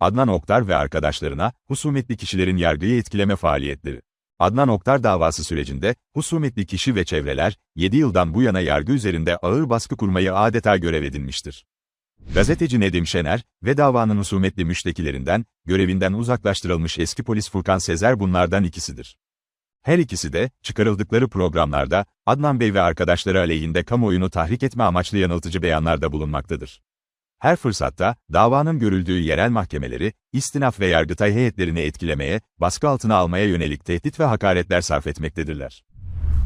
Adnan Oktar ve arkadaşlarına, husumetli kişilerin yargıyı etkileme faaliyetleri. Adnan Oktar davası sürecinde, husumetli kişi ve çevreler, 7 yıldan bu yana yargı üzerinde ağır baskı kurmayı adeta görev edinmiştir. Gazeteci Nedim Şener ve davanın husumetli müştekilerinden, görevinden uzaklaştırılmış eski polis Furkan Sezer bunlardan ikisidir. Her ikisi de, çıkarıldıkları programlarda, Adnan Bey ve arkadaşları aleyhinde kamuoyunu tahrik etme amaçlı yanıltıcı beyanlarda bulunmaktadır. Her fırsatta, davanın görüldüğü yerel mahkemeleri, istinaf ve yargıtay heyetlerini etkilemeye, baskı altına almaya yönelik tehdit ve hakaretler sarf etmektedirler.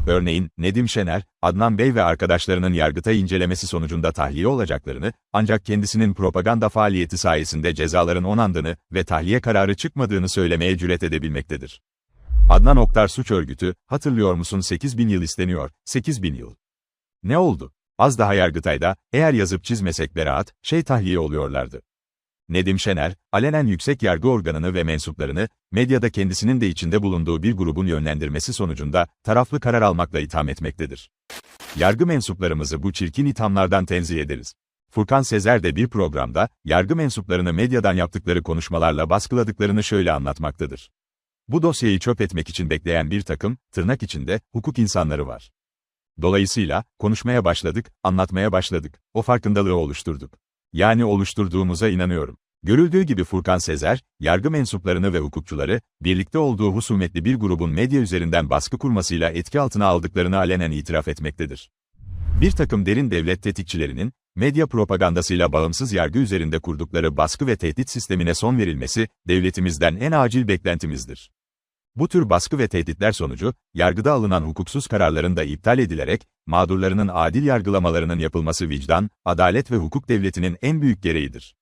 Örneğin, Nedim Şener, Adnan Bey ve arkadaşlarının yargıtay incelemesi sonucunda tahliye olacaklarını, ancak kendisinin propaganda faaliyeti sayesinde cezaların onandığını ve tahliye kararı çıkmadığını söylemeye cüret edebilmektedir. Adnan Oktar suç örgütü, hatırlıyor musun 8 bin yıl isteniyor, 8 bin yıl. Ne oldu? Az daha Yargıtay'da, eğer yazıp çizmesek beraat, şey tahliye oluyorlardı. Nedim Şener, alenen yüksek yargı organını ve mensuplarını, medyada kendisinin de içinde bulunduğu bir grubun yönlendirmesi sonucunda, taraflı karar almakla itham etmektedir. Yargı mensuplarımızı bu çirkin ithamlardan tenzih ederiz. Furkan Sezer de bir programda, yargı mensuplarını medyadan yaptıkları konuşmalarla baskıladıklarını şöyle anlatmaktadır. Bu dosyayı çöp etmek için bekleyen bir takım, tırnak içinde, hukuk insanları var. Dolayısıyla, konuşmaya başladık, anlatmaya başladık, o farkındalığı oluşturduk. Yani oluşturduğumuza inanıyorum. Görüldüğü gibi Furkan Sezer, yargı mensuplarını ve hukukçuları, birlikte olduğu husumetli bir grubun medya üzerinden baskı kurmasıyla etki altına aldıklarını alenen itiraf etmektedir. Bir takım derin devlet tetikçilerinin, medya propagandasıyla bağımsız yargı üzerinde kurdukları baskı ve tehdit sistemine son verilmesi, devletimizden en acil beklentimizdir. Bu tür baskı ve tehditler sonucu, yargıda alınan hukuksuz kararların da iptal edilerek, mağdurlarının adil yargılamalarının yapılması vicdan, adalet ve hukuk devletinin en büyük gereğidir.